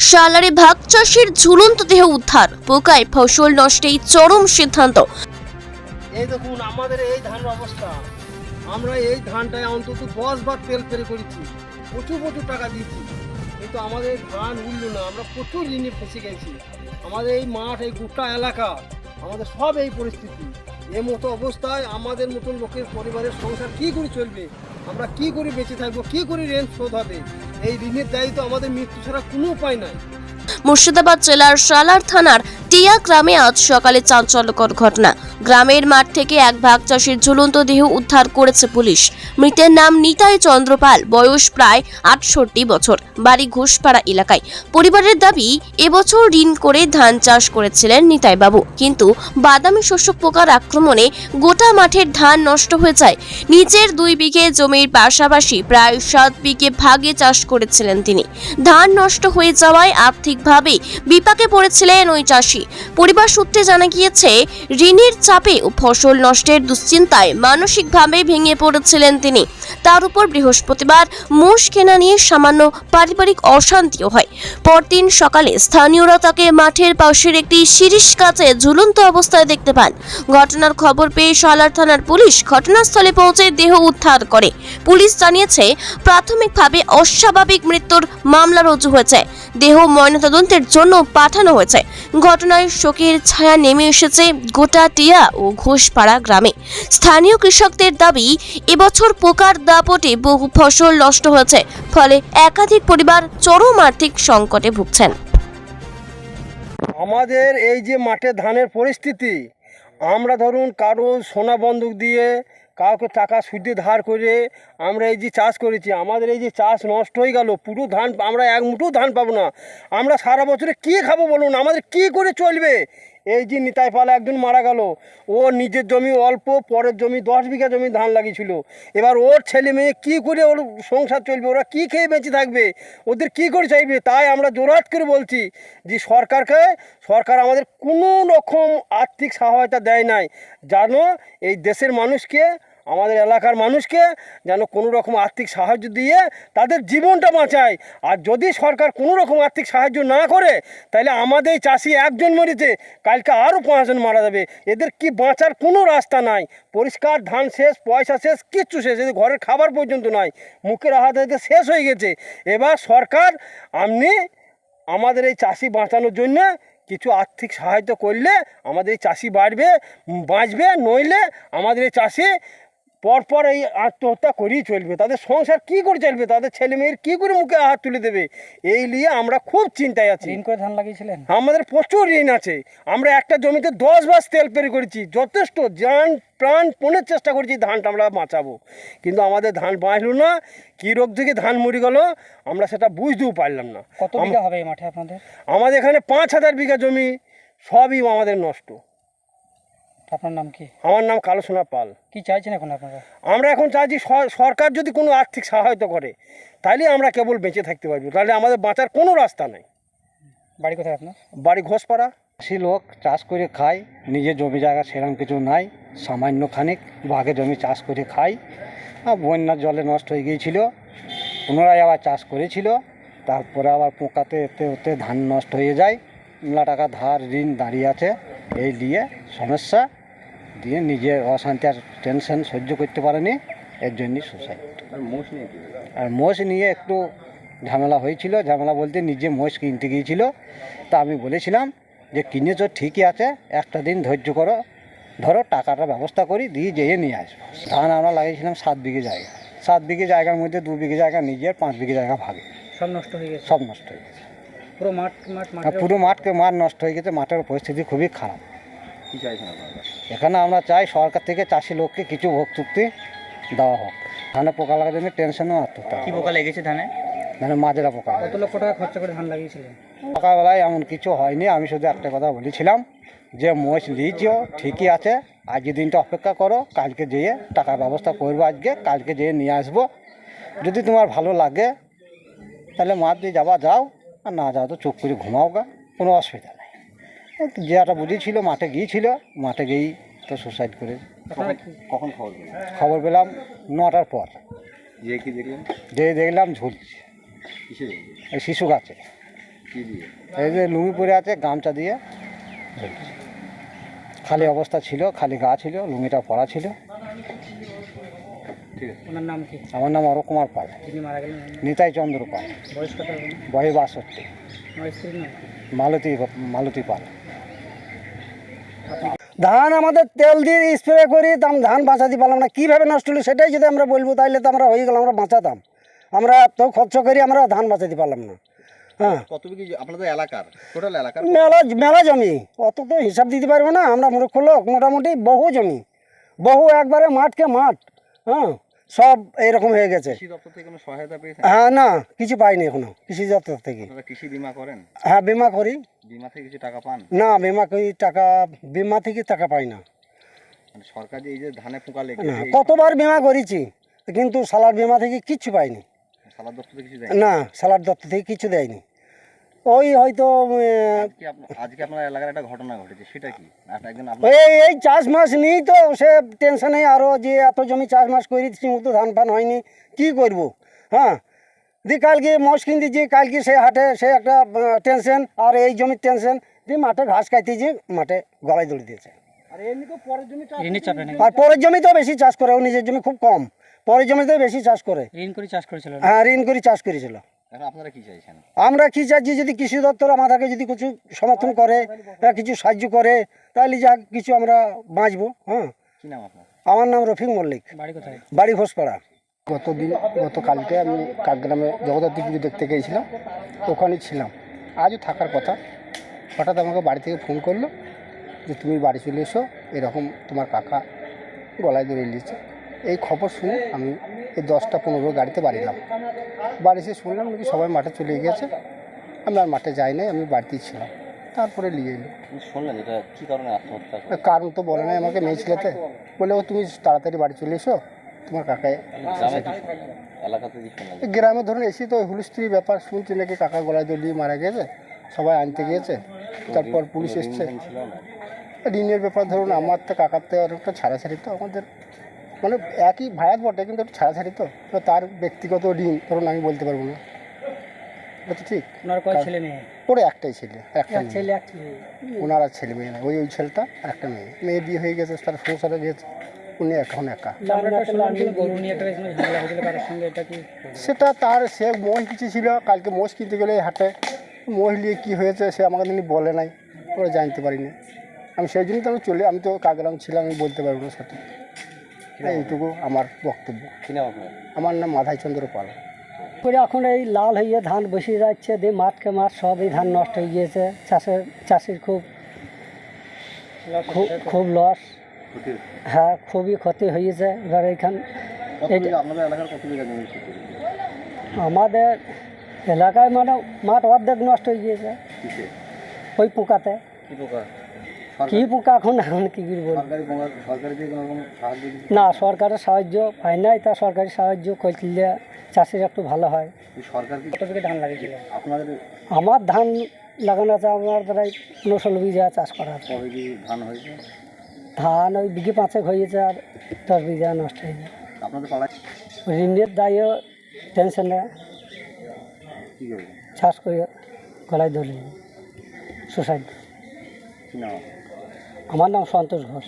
সালারে ভাগ চাষির ঝুলন্ত দেহ উদ্ধার। পোকায় ফসল নষ্টেই চরম সিদ্ধান্ত। এই দেখুন, আমাদের এই ধানের অবস্থা। আমরা এই ধানটায় অন্তত দশ বার তেল ফেরে করেছি, প্রচুর প্রচুর টাকা দিয়েছি। কিন্তু আমাদের ধান উঠল না, আমরা প্রচুর ঋণে ফেসে গেছি। আমাদের এই মাঠ, এই গোটা এলাকা, আমাদের সব এই পরিস্থিতি। এই মতো অবস্থায় আমাদের মতন লোকের পরিবারের সংসার কি করে চলবে? আমরা কি করে বেঁচে থাকব? কি করে ঋণ শোধ হবে? এই ঋণের দায়িত্ব আমাদের মৃত্যু ছাড়া কোনো উপায় নাই। মুর্শিদাবাদ জেলার সালার থানার টিয়া গ্রামে আজ সকালে চাঞ্চল্যকর ঘটনা। গ্রামের মাঠ থেকে এক ভাগ চাষির ঝুলন্ত দেহ উদ্ধার করেছে পুলিশ। মৃতের নাম নিতাই চন্দ্রপাল বয়স প্রায় আটষট্টি বছর, বাড়ি ঘোষপাড়া এলাকায়। পরিবারের দাবি, এবছর ঋণ করে ধান চাষ করেছিলেন নিতাই বাবু কিন্তু বাদামি শস্য পোকার আক্রমণে গোটা মাঠের ধান নষ্ট হয়ে যায়। নিচের দুই বিঘে জমির পাশাপাশি প্রায় সাত বিঘে ভাগে চাষ করেছিলেন তিনি। ধান নষ্ট হয়ে যাওয়ায় আর্থিকভাবে বিপাকে পড়েছিলেন ওই চাষি। পরিবার সূত্রে জানা গিয়েছে, ঋণের চাপে ও ফসল নষ্টের দুশ্চিন্তায় মানসিকভাবে ভেঙে পড়েছিলেন তিনি। তার উপর বৃহস্পতিবার মোষ কেনা নিয়ে সামান্য পারিবারিক অশান্তিও হয়। পরদিন সকালে স্থানীয়রা তাকে মাঠের পাশের একটি শিরিষ কাছে ঝুলন্ত অবস্থায় দেখতে পান। ঘটনার খবর পেয়ে সালার থানার পুলিশ ঘটনাস্থলে পৌঁছে দেহ উদ্ধার করে। পুলিশ জানিয়েছে, প্রাথমিকভাবে অস্বাভাবিক মৃত্যুর মামলা রুজু হয়েছে। দেহ ময়নাতদন্তের জন্য পাঠানো হয়েছে। ঘটনায় শোকের ছায়া নেমে এসেছে গোটা টিয়া ও ঘোষপাড়া গ্রামে। স্থানীয় কৃষকদের দাবি, এবছর পোকার দাপটে বহু ফসল নষ্ট হয়েছে, ফলে একাধিক পরিবার চরম আর্থিক সংকটে ভুগছেন। আমাদের এই যে মাঠে ধানের পরিস্থিতি, আমরা ধরুন কারও সোনা বন্দুক দিয়ে কাউকে টাকা সুদে ধার করে আমরা এই যে চাষ করেছি, আমাদের এই যে চাষ নষ্ট হয়ে গেল, পুরো ধান, আমরা এক মুঠো ধান পাবো না। আমরা সারা বছরে কী খাব বলুন? আমাদের কী করে চলবে? এই যে নিতাই পালা একজন মারা গেল। ও নিজের জমি অল্প, পরের জমি দশ বিঘা জমি ধান লাগিয়েছিল। এবার ওর ছেলে মেয়ে কী করে ওর সংসার চলবে? ওরা কী খেয়ে বেঁচে থাকবে? ওদের কী করে চাইবে? তাই আমরা জোরাত করে বলছি যে সরকারকে, সরকার আমাদের কোনো রকম আর্থিক সহায়তা দেয় নাই। জানো এই দেশের মানুষকে আমাদের এলাকার মানুষকে যেন কোনো রকম আর্থিক সাহায্য দিয়ে তাদের জীবনটা বাঁচায়। আর যদি সরকার কোনো রকম আর্থিক সাহায্য না করে, তাহলে আমাদের চাষি একজন মরেছে, কালকে আরও পাঁচজন মারা যাবে। এদের কি বাঁচার কোনো রাস্তা নাই। পরিষ্কার ধান শেষ, পয়সা শেষ, কিচ্ছু শেষ, এদের ঘরের খাবার পর্যন্ত নাই। মুখের আহাত শেষ হয়ে গেছে। এবার সরকার, আপনি আমাদের এই চাষি বাঁচানোর জন্য কিছু আর্থিক সাহায্য করলে আমাদের এই চাষি বাড়বে, বাঁচবে, নইলে আমাদের এই চাষি পরপর এই আত্মহত্যা করেই চলবে। তাদের সংসার কি করে চলবে? তাদের ছেলে মেয়ের কী করে মুখে হাত তুলে দেবে? এই নিয়ে আমরা খুব চিন্তায় আছি। ঋণ করে ধান লাগিয়েছিলেন? আমাদের প্রচুর ঋণ আছে। আমরা একটা জমিতে দশ বাস তেল পেরে করেছি। যথেষ্ট যান প্রাণ পণের চেষ্টা করেছি ধানটা আমরা বাঁচাবো। কিন্তু আমাদের ধান বাঁচলো না। কী রোগ থেকে ধান মরে গেল আমরা সেটা বুঝতেও পারলাম না। কত বিঘা হবে এই মাঠে আপনাদের? আমাদের এখানে পাঁচ হাজার বিঘা জমি সবই আমাদের নষ্ট। আপনার নাম কি? আমার নাম কালো সোনা পাল। কি চাইছেন এখন আপনারা? আমরা এখন চাইছি স- সরকার যদি কোনো আর্থিক সহায়তা করে তাহলে আমরা কেবল বেঁচে থাকতে পারব। তাহলে আমাদের বাঁচার কোনো রাস্তা নেই। বাড়ি কোথায় আপনার? বাড়ি ঘোষপাড়া। চাষি লোক চাষ করে খায় নিজের জমি জায়গা সেরকম কিছু নাই সামান্য খানিক ভাগে জমি চাষ করে খাই আর বন্যার জলে নষ্ট হয়ে গিয়েছিল পুনরায় আবার চাষ করেছিল তারপরে আবার পোকাতে এতে ওতে ধান নষ্ট হয়ে যায়। মেলা টাকা ধার ঋণ দাঁড়িয়ে আছে এই নিয়ে সমস্যা। দিয়ে নিজের অশান্তি আর টেনশন সহ্য করতে পারেনি এর জন্যই সুসাইড আর মোষ নিয়ে একটু ঝামেলা হয়েছিল ঝামেলা বলতে নিজে মোষ কিনতে গিয়েছিল। তা আমি বলেছিলাম যে কিনেছ ঠিকই আছে একটা দিন ধৈর্য করো ধরো টাকাটা ব্যবস্থা করি দিয়ে যেয়ে নিয়ে আসব। ধান আমরা লাগিয়েছিলাম সাত বিঘে জায়গা। সাত বিঘে জায়গার মধ্যে দু বিঘে জায়গা নিজের পাঁচ বিঘে জায়গা ভাগে। সব নষ্ট হয়ে গেছে? সব নষ্ট হয়ে গেছে। পুরো মাঠ মাঠ পুরো মাঠকে মাঠ নষ্ট হয়ে গেছে মাঠের পরিস্থিতি খুবই খারাপ। এখানে আমরা চাই সরকার থেকে চাষি লোককে কিছু ভোক্তুক্তি দেওয়া হোক। ধানে পোকা লাগার জন্য টেনশনও আত্মহত্যা কি পোকা লেগেছে ধানে? ধানে মাজরা পোকা। কত লক্ষ টাকা খরচা করে ধান লাগিয়েছিলেন? সকালবেলায় এমন কিছু হয়নি আমি শুধু একটা কথা বলেছিলাম যে মোষ লিয়েছো ঠিকই আছে আজকে দিনটা অপেক্ষা করো কালকে যেয়ে টাকার ব্যবস্থা করব আজকে কালকে যেয়ে নিয়ে আসব। যদি তোমার ভালো লাগে তাহলে মাঠ দিয়ে যাওয়া যাও আর না যাও তো চুপ করে ঘুমাও গা কোনো অসুবিধা যেটা বুঝেছিল মাঠে গিয়েছিল মাঠে গিয়েই তো সুসাইড করে কখন খবর খবর পেলাম নটার পর। যে কি দেখলেন? যেয়ে দেখলাম ঝুলছে এই শিশু গাছে। এই যে লুঙ্গি পরে আছে গামছা দিয়ে। খালি অবস্থা ছিল খালি গা ছিল লুঙ্গিটা পরা ছিল। ঠিক আছে। ওনার নাম কি? আমার নাম অরূপ কুমার পাল। যিনি মারা গেলেন নিতাই চন্দ্র পাল। বয়স কত বাষট্টি? মালতী মালতী পাল। ধান আমাদের তেল দিয়ে স্প্রে করি তাম ধান বাঁচাতে পারলাম না। কীভাবে নষ্ট হলো সেটাই যদি আমরা বলব তাহলে তো আমরা হয়ে গেলাম আমরা বাঁচাতাম। আমরা তো খরচ করি আমরা ধান বাঁচাতে পারলাম না। হ্যাঁ। কত বিঘি আপনাদের এলাকার? টোটাল এলাকার? মেলা মেলা জমি। অত তো হিসাব দিতে পারব না আমরা মূর্খ লোক মোটামুটি বহু জমি। বহু একবারে মাঠকে মাঠ। হ্যাঁ। সব এইরকম হয়ে গেছে। হ্যাঁ না কিছু পাইনি এখনও কৃষি দপ্তর থেকে। কৃষি বিমা করেন? হ্যাঁ বিমা করি। বিমা থেকে কিছু টাকা পান? না বিমা করি টাকা বিমা থেকে টাকা পাই না। মানে সরকার এই যে ধানে পোকা লেগে না কতবার বিমা করেছি কিন্তু সালার বিমা থেকে কিচ্ছু পাইনি। সালাদ দপ্তর থেকে কিছু না সালার দপ্তর থেকে কিছু দেয়নি। ওই হয়তো আজকে আপনার এলাকার একটা ঘটনা ঘটেছে সেটা কি? আপনার একজন আপনার এই এই চাষ মাস নিয়েই তো সে টেনশনে আরও যে এত জমি চাষ মাস করি ঠিক মতো ধান ফান হয়নি কী করব? হ্যাঁ? দি কালকে মোষ কিনতেছি কালকে সে হাটে সে একটা টেনশন আর এই জমির টেনশন দিয়ে মাঠে ঘাস খাইতেছি মাঠে গলায় দড়ি দিয়েছে। আর পরের জমিতেও বেশি চাষ করে ও নিজের জমি খুব কম। পরের জমিতেও বেশি চাষ করে। ঋণ করে চাষ করেছিল হ্যাঁ ঋণ করে চাষ করেছিল। এখন আপনারা কি চাইছেন? আমরা কি চাচ্ছি যদি কৃষি দপ্তর আমাদেরকে যদি কিছু সমর্থন করে বা কিছু সাহায্য করে তাহলে যা কিছু আমরা বাঁচবো হ্যাঁ। কি নাম আপনার? আমার নাম রফিক মল্লিক। বাড়ি কোথায়? বাড়ি ঘোষপাড়া। গতদিন গতকালকে আমি কাকগ্রামে জগদ্ধাত্রী পুজো দেখতে গিয়েছিলাম ওখানে ছিলাম। আজও থাকার কথা হঠাৎ আমাকে বাড়ি থেকে ফোন করল যে তুমি বাড়ি চলে এসো এরকম তোমার কাকা গলায় ধরে নিয়েছে এই খবর শুনে আমি এই দশটা পনেরো গাড়িতে বাড়িলাম বাড়ি এসে শুনলাম নাকি সবাই মাঠে চলে গিয়েছে। আমি আর মাঠে যাই নাই আমি বাড়িতেই ছিলাম। তারপরে নিয়ে এলো। শুনলেন এটা কি কারণে আত্মহত্যা কারণ তো বলে নাই আমাকে মেয়ে ছেলেতে বলে ও তুমি তাড়াতাড়ি বাড়ি চলে এসো তোমার কাকায় এই গ্রামে ধরুন এসে তো হুলস্থুরি ব্যাপার শুনছি নাকি কাকা গলায় দড়িয়ে মারা গেছে সবাই আনতে গিয়েছে। তারপর পুলিশ এসছে। ঋণের ব্যাপার ধরুন আমার তো কাকার তো আর একটা ছাড়াছাড়ি তো আমাদের। মানে একই ভায়াত বটে কিন্তু একটু ছাড়াছাড়ি তো। তার ব্যক্তিগত ঋণ ধরুন আমি বলতে পারব না। এটা তো ঠিক। ওনার কয় ছেলে মেয়ে? ওর একটাই ছেলে একটা ছেলে ওনার আর ছেলে মেয়ে না ওই ওই ছেলেটা আর একটা মেয়ে। মেয়ে বিয়ে হয়ে গেছে তার সংসারে গিয়েছে উনি এখন একা। সেটা তার সে মোষ কিছু ছিল কালকে মোষ কিনতে গেলে হাটে। মোষ নিয়ে কী হয়েছে সে আমাকে তিনি বলে নাই ওরা জানতে পারিনি। আমি সেই জন্য তো আমি চলে আমি তো কাগরাম ছিলাম আমি বলতে পারব না সঠিক। এইটুকু আমার বক্তব্য। আমার নাম মাধাই চন্দ্র পাল। করে এখন এই লাল হয়ে ধান বসে যাচ্ছে দিয়ে মাঠকে মাঠ সব এই ধান নষ্ট হয়ে গিয়েছে। চাষের চাষির খুব খুব খুব লস। হ্যাঁ খুবই ক্ষতি হয়েছে এবার এইখান আমাদের এলাকায় মানে মাঠ অর্ধেক নষ্ট হয়ে গিয়েছে। ওই পোকাতে। পোকা? কি পোকা এখন? এখন কি করে বলব? সরকারি পোকা সরকারি দিয়ে কোনো রকম সাহায্য দিচ্ছে না সরকারের সাহায্য পাই নাই তা সরকারি সাহায্য করলে চাষির একটু ভালো হয়। সরকার ধান লাগিয়েছিল? আপনাদের আমার ধান লাগানো আছে আমার প্রায় পনেরো ষোলো বিঘা চাষ করা আছে। ধান হয়েছে? ধান ওই বিঘে পাঁচেক হয়েছে আর দশ বিঘা নষ্ট হয়ে যায় আপনাদের পাড়ায় ঋণের দায়ও টেনশনে চাষ করে গলায় ধরে সুসাইড। আমার নাম সন্তোষ ঘোষ।